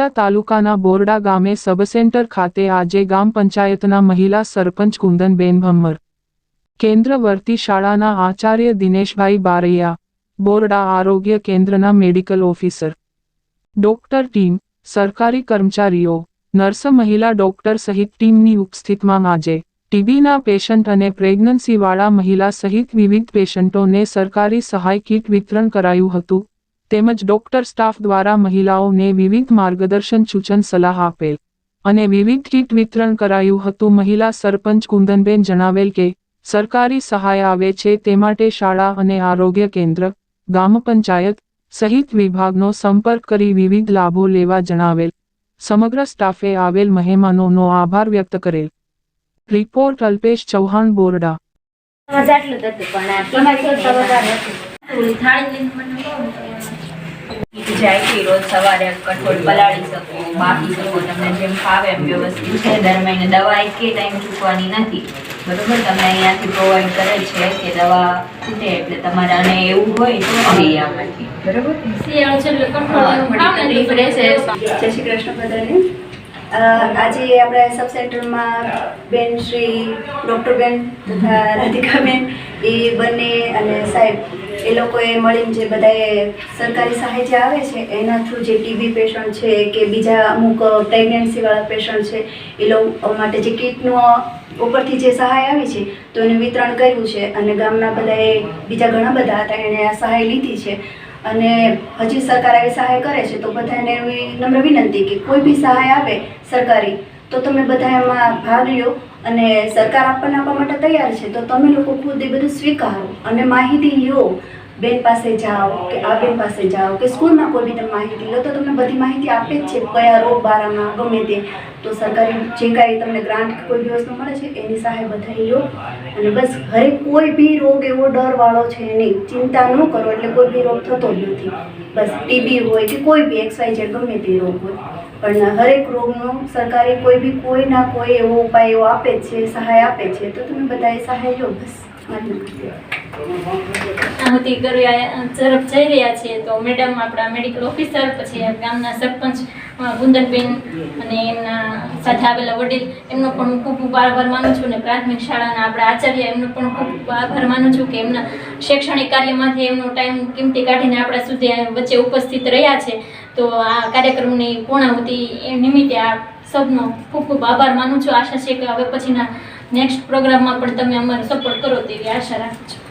તળાજા તાલુકાના બોરડા ગામે સબસેન્ટર ખાતે આજે ગામ પંચાયતના મહિલા સરપંચ કુંદનબેન ભમ્મર કેન્દ્રવર્તી શાળાના આચાર્ય દિનેશભાઈ બારૈયા, બોરડા આરોગ્ય કેન્દ્રના મેડિકલ ઓફિસર, ડોક્ટર ટીમ, સરકારી કર્મચારીઓ, નર્સ મહિલા ડોક્ટર સહિત ટીમની ઉપસ્થિતિમાં આજે ટીબીના પેશન્ટ અને પ્રેગ્નન્સીવાળા મહિલા સહિત વિવિધ પેશન્ટોને સરકારી સહાય કીટ વિતરણ કરાયું હતું. તેમજ ડોક્ટર સ્ટાફ દ્વારા મહિલાઓને વિવિધ માર્ગદર્શન સૂચન સલાહ આપેલ અને વિવિધ કીટ વિતરણ કરાયું હતું. મહિલા સરપંચ કુંદનબેન જણાવેલ કે, સરકારી સહાય આવે છે તે માટે શાળા અને આરોગ્ય કેન્દ્ર, ગામ પંચાયત સહિત વિભાગનો સંપર્ક કરી વિવિધ લાભો લેવા જણાવેલ. સમગ્ર સ્ટાફે આવેલ મહેમાનોનો આભાર વ્યક્ત કરેલ. રિપોર્ટ અલ્પેશ ચૌહાણ, બોરડા. પણ જાય રોજ સવારે કઠોળ પલાળી શકો. બાફી શકો તમને જેમ ફાવે એમ વ્યવસ્થિત છે. દર મહિને દવા કે ટાઈમ ચૂકવાની નથી. બરોબર? તમને અહીંયાથી પ્રોવાઈડ કરે છે કે દવા ખૂટે એટલે તમારે અને એવું હોય તો લઈ આવવાથી બરોબર? જય શ્રી કૃષ્ણ બધાને. આજે આપણે સબ સેન્ટરમાં બેન શ્રી ડૉક્ટર બેન તથા રાધિકાબેન, એ બંને અને સાહેબ, એ લોકોએ મળીને જે બધાએ સરકારી સહાય જે આવે છે, એના થ્રુ જે ટીબી પેશન્ટ છે કે બીજા અમુક પ્રેગ્નન્સીવાળા પેશન્ટ છે, એ લોકો માટે જે કીટનું ઉપરથી જે સહાય આવી છે, તો એનું વિતરણ કર્યું છે અને ગામના બધાએ, બીજા ઘણા બધા હતા એણે આ સહાય લીધી છે. અને હજી સરકાર આવી સહાય કરે છે, તો બધાને એવી નમ્ર વિનંતી કે કોઈ બી સહાય આવે સરકારી, તો તમે બધા એમાં ભાગ લો અને સરકાર આપણને આપવા માટે તૈયાર છે, તો તમે લોકો ખુદ એ બધું સ્વીકારો અને માહિતી લ્યો બેન પાસે જાઓ, કે આ બેન પાસે જાઓ, કે સ્કૂલમાં કોઈ બી તમે માહિતી લો, તો તમને બધી માહિતી આપે જ છે, કયા રોગ બારામાં ગમે તે. તો સરકારી જે કાંઈ તમને ગ્રાન્ટ કોઈ બી વસ્તુ મળે છે, એની સહાય બધા લો. અને બસ, હરેક કોઈ બી રોગ એવો ડરવાળો છે નહીં, ચિંતા ન કરો, એટલે કોઈ બી રોગ થતો જ નથી. બસ ટીબી હોય કે કોઈ બી એક્સવાય જે ગમે તે રોગ હોય. પણ હરેક રોગનો સરકારે કોઈ બી કોઈ ના કોઈ એવો ઉપાય એવો આપે છે, સહાય આપે છે, તો તમે બધા એ સહાય લો, બસ. આહુતિ જઈ રહ્યા છીએ તો મેડમ આપણા મેડિકલ ઓફિસર પછી ગામના સરપંચ ગુંદરબેન અને એમના સાથે આવેલા વડીલ, એમનો પણ હું ખૂબ ખૂબ આભાર માનું છું અને પ્રાથમિક શાળાના આપણા આચાર્ય એમનો પણ ખૂબ ખૂબ આભાર માનું છું કે એમના શૈક્ષણિક કાર્યમાંથી એમનો ટાઈમ કિંમતી કાઢીને આપણા સુધી વચ્ચે ઉપસ્થિત રહ્યા છે. તો આ કાર્યક્રમની પૂર્ણાહુતિ એ નિમિત્તે આ સૌનો ખૂબ ખૂબ આભાર માનું છું. આશા છે કે હવે પછીના નેક્સ્ટ પ્રોગ્રામમાં પણ તમે અમારો સપોર્ટ કરો તેવી આશા રાખું છું.